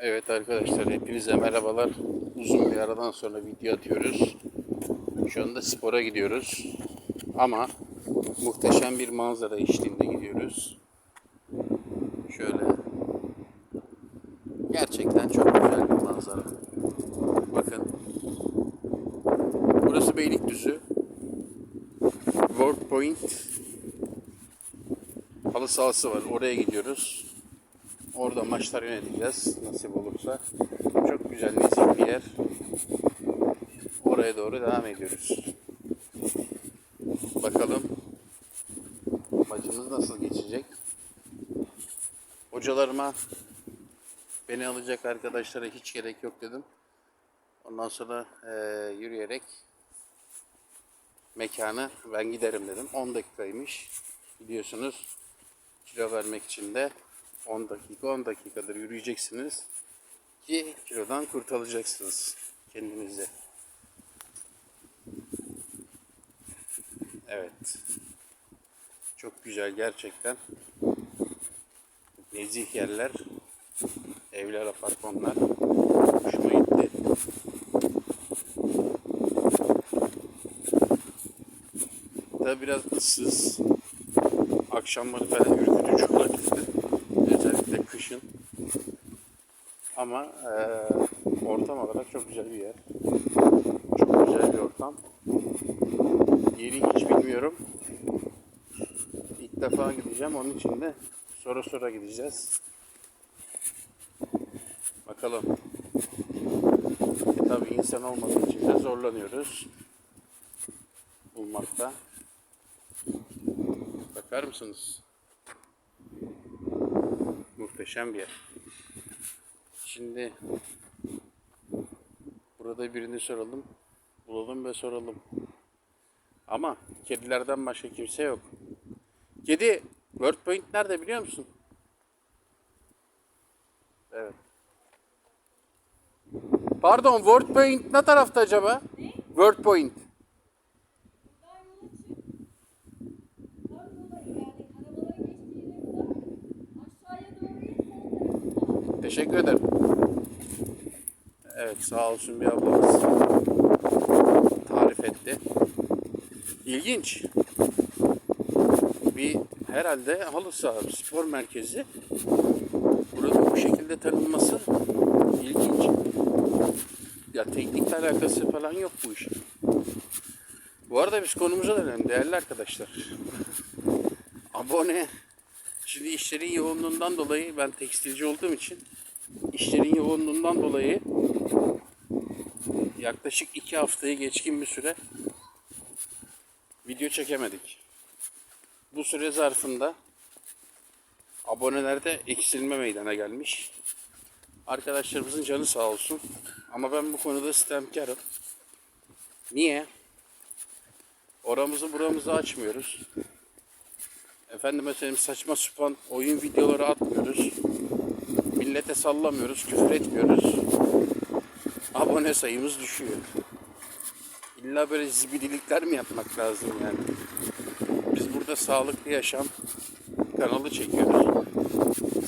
Evet arkadaşlar hepinize merhabalar. Uzun bir aradan sonra video atıyoruz. Şu anda spora gidiyoruz. Ama muhteşem bir manzara eşliğinde gidiyoruz. Şöyle. Gerçekten çok güzel bir manzara. Bakın. Burası Beylikdüzü. World Point halı sahası var. Oraya gidiyoruz. Orada maçlar yöneteceğiz nasip olursa. Çok güzel nezih bir yer. Oraya doğru devam ediyoruz. Bakalım maçımız nasıl geçecek. Hocalarıma beni alacak arkadaşlara hiç gerek yok dedim. Ondan sonra eee, yürüyerek mekanı ben giderim dedim. 10 dakikaymış. Biliyorsunuz kilo vermek için de 10 dakika 10 dakikadır yürüyeceksiniz ki kilodan kurtulacaksınız kendinizi. Evet. Çok güzel gerçekten. Nezih yerler. Evler, apartmanlar. Hoşuma gitti. Tabi biraz ıssız. Akşamları falan ürkütücü olabilir. Özellikle kışın. Ama eee, ortam olarak çok güzel bir yer. Çok güzel bir ortam. Yeri hiç bilmiyorum. İlk defa gideceğim. Onun için de sonra sonra gideceğiz. Bakalım. E tabi insan olmadığı için de zorlanıyoruz. Bulmakta. Bakar mısınız? Muhteşem bir yer. Şimdi burada birini soralım. Bulalım ve soralım. Ama kedilerden başka kimse yok. Kedi, World Point nerede biliyor musun? Evet. Pardon, World Point ne tarafta acaba? World Point. Teşekkür ederim. Evet sağ olsun bir ablamız tarif etti. İlginç. Bir herhalde halı saha spor merkezi. Burada bu şekilde tanınması ilginç. Ya teknikle alakası falan yok bu işin. Bu arada biz konumuza dönelim değerli arkadaşlar. Abone Şimdi işlerin yoğunluğundan dolayı ben tekstilci olduğum için işlerin yoğunluğundan dolayı yaklaşık iki haftayı geçkin bir süre video çekemedik. Bu süre zarfında abonelerde eksilme meydana gelmiş. Arkadaşlarımızın canı sağ olsun. Ama ben bu konuda sistemkarım. Niye? Oramızı buramızı açmıyoruz. Efendime söyleyeyim saçma sapan oyun videoları atmıyoruz. Millete sallamıyoruz, küfür etmiyoruz. Abone sayımız düşüyor. İlla böyle zibidilikler mi yapmak lazım yani? Biz burada sağlıklı yaşam kanalı çekiyoruz.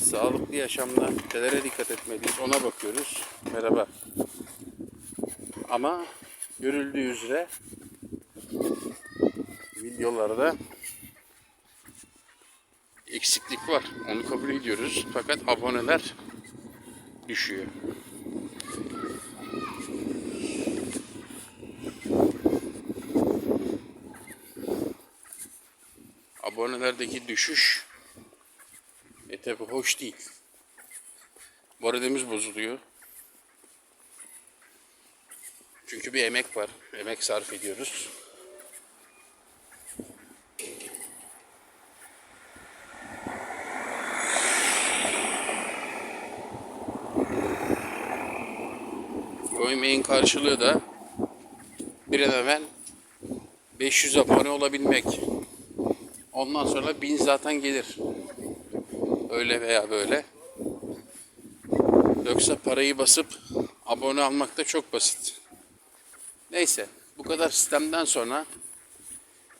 Sağlıklı yaşamda nelere dikkat etmeliyiz ona bakıyoruz. Merhaba. Ama görüldüğü üzere videolarda eksiklik var. Onu kabul ediyoruz. Fakat aboneler düşüyor. Abonelerdeki düşüş e tabi hoş değil. Moralimiz bozuluyor. Çünkü bir emek var. Emek sarf ediyoruz. O emeğin karşılığı da bir an evvel 500 abone olabilmek. Ondan sonra 1000 zaten gelir. Öyle veya böyle. Yoksa parayı basıp abone almak da çok basit. Neyse bu kadar sistemden sonra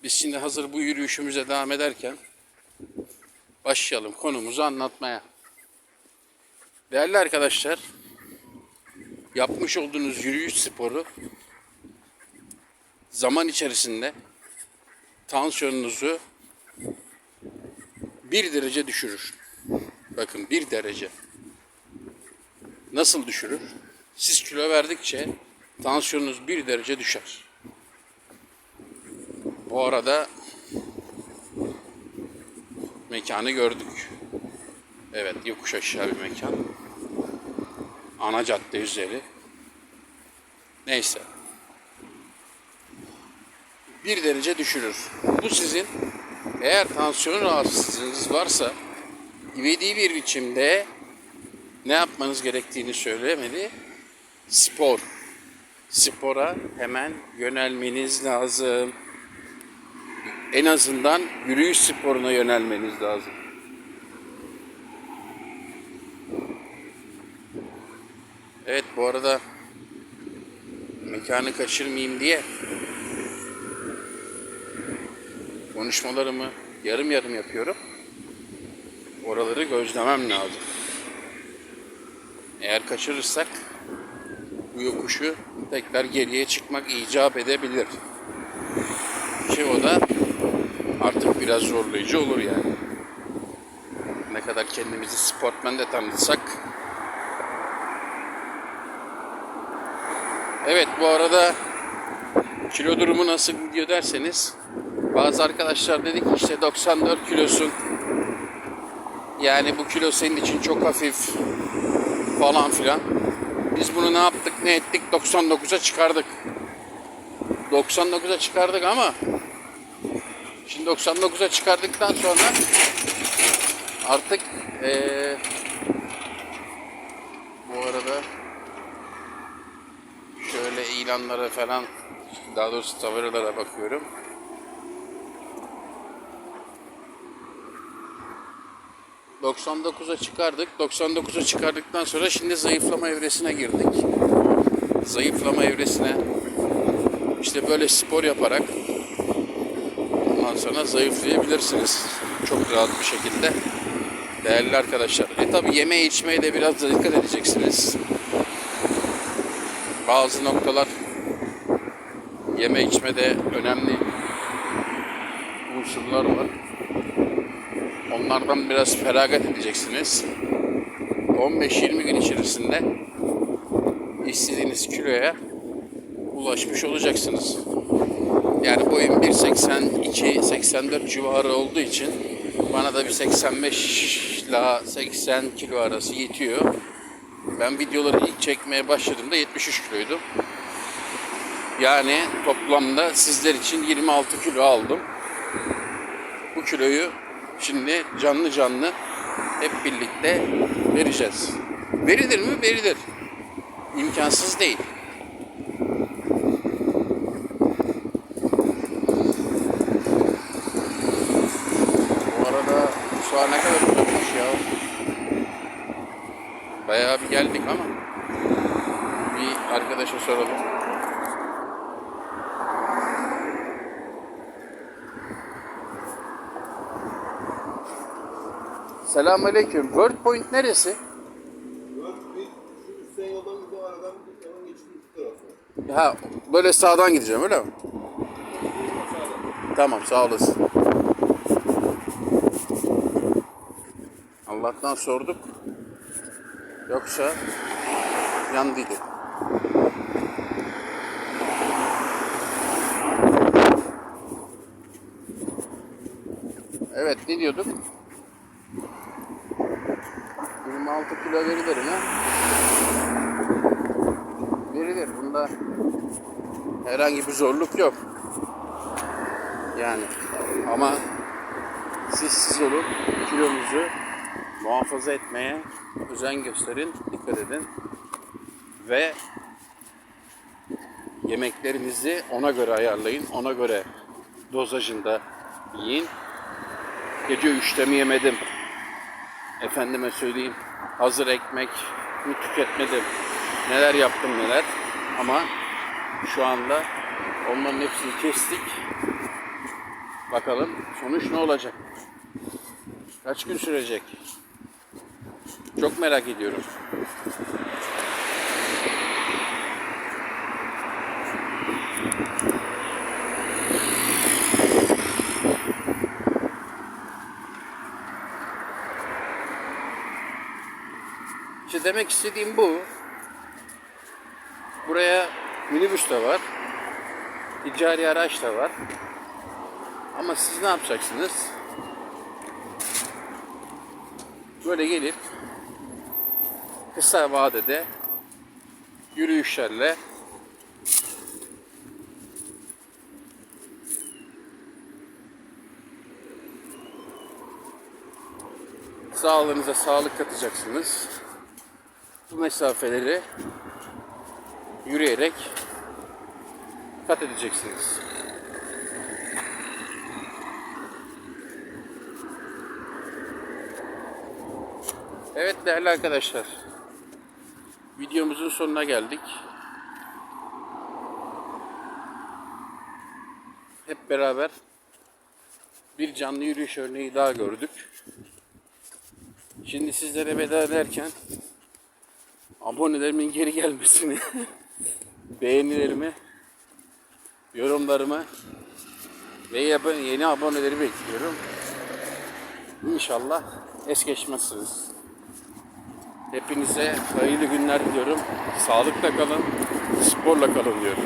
biz şimdi hazır bu yürüyüşümüze devam ederken başlayalım konumuzu anlatmaya. Değerli arkadaşlar yapmış olduğunuz yürüyüş sporu zaman içerisinde tansiyonunuzu bir derece düşürür. Bakın bir derece. Nasıl düşürür? Siz kilo verdikçe tansiyonunuz bir derece düşer. Bu arada mekanı gördük. Evet yokuş aşağı bir mekan. Ana cadde üzeri. Neyse. Bir derece düşürür. Bu sizin eğer tansiyon rahatsızlığınız varsa ivedi bir biçimde ne yapmanız gerektiğini söylemedi. Spor. Spora hemen yönelmeniz lazım. En azından yürüyüş sporuna yönelmeniz lazım. Evet bu arada mekanı kaçırmayayım diye konuşmalarımı yarım yarım yapıyorum. Oraları gözlemem lazım. Eğer kaçırırsak bu yokuşu tekrar geriye çıkmak icap edebilir. Ki o da artık biraz zorlayıcı olur yani. Ne kadar kendimizi sportmen de tanıtsak. Evet bu arada kilo durumu nasıl gidiyor derseniz bazı arkadaşlar dedi ki işte 94 kilosun yani bu kilo senin için çok hafif falan filan. Biz bunu ne yaptık ne ettik 99'a çıkardık. 99'a çıkardık ama şimdi 99'a çıkardıktan sonra artık eee, bu arada şöyle ilanlara falan daha doğrusu tabelalara bakıyorum. ...99'a çıkardık. 99'a çıkardıktan sonra şimdi zayıflama evresine girdik. Zayıflama evresine işte böyle spor yaparak ondan sonra zayıflayabilirsiniz. Çok rahat bir şekilde. Değerli arkadaşlar. E tabi yeme içmeye de biraz dikkat edeceksiniz. Bazı noktalar yeme içmede önemli unsurlar var. Onlardan biraz feragat edeceksiniz. 15-20 gün içerisinde istediğiniz kiloya ulaşmış olacaksınız. Yani boyum 1.82-84 civarı olduğu için bana da bir 85 ile 80 kilo arası yetiyor. Ben videoları ilk çekmeye başladığımda 73 kiloydum. Yani toplamda sizler için 26 kilo aldım. Bu kiloyu şimdi canlı canlı hep birlikte vereceğiz. Verilir mi? Verilir. İmkansız değil. Bu arada şu an ne kadar uzakmış ya. Bayağı bir geldik ama bir arkadaşa soralım. Selamünaleyküm. World Point neresi? Dört bir şu üstten yoldan gidiyor aradan bir hemen geçtiği. Ha böyle sağdan gideceğim öyle mi? Tamam sağ olasın. Allah'tan sorduk. Yoksa yandıydı. Evet ne diyorduk? 26 kilo verilir mi? Verilir. Bunda herhangi bir zorluk yok. Yani ama siz siz olun kilonuzu muhafaza etmeye özen gösterin, dikkat edin ve yemeklerinizi ona göre ayarlayın, ona göre dozajında yiyin. Gece üçte mi yemedim? Efendime söyleyeyim, hazır ekmek mi tüketmedim? Neler yaptım neler? Ama şu anda onların hepsini kestik. Bakalım sonuç ne olacak? Kaç gün sürecek? Çok merak ediyorum. İşte demek istediğim bu. Buraya minibüs de var. Ticari araç da var. Ama siz ne yapacaksınız? Böyle gelip kısa vadede yürüyüşlerle sağlığınıza sağlık katacaksınız. Bu mesafeleri yürüyerek kat edeceksiniz. Evet değerli arkadaşlar. Videomuzun sonuna geldik. Hep beraber bir canlı yürüyüş örneği daha gördük. Şimdi sizlere veda ederken abonelerimin geri gelmesini, beğenilerimi, yorumlarımı ve yeni aboneleri bekliyorum. İnşallah es geçmezsiniz. Hepinize hayırlı günler diliyorum. Sağlıkla kalın, sporla kalın diyorum.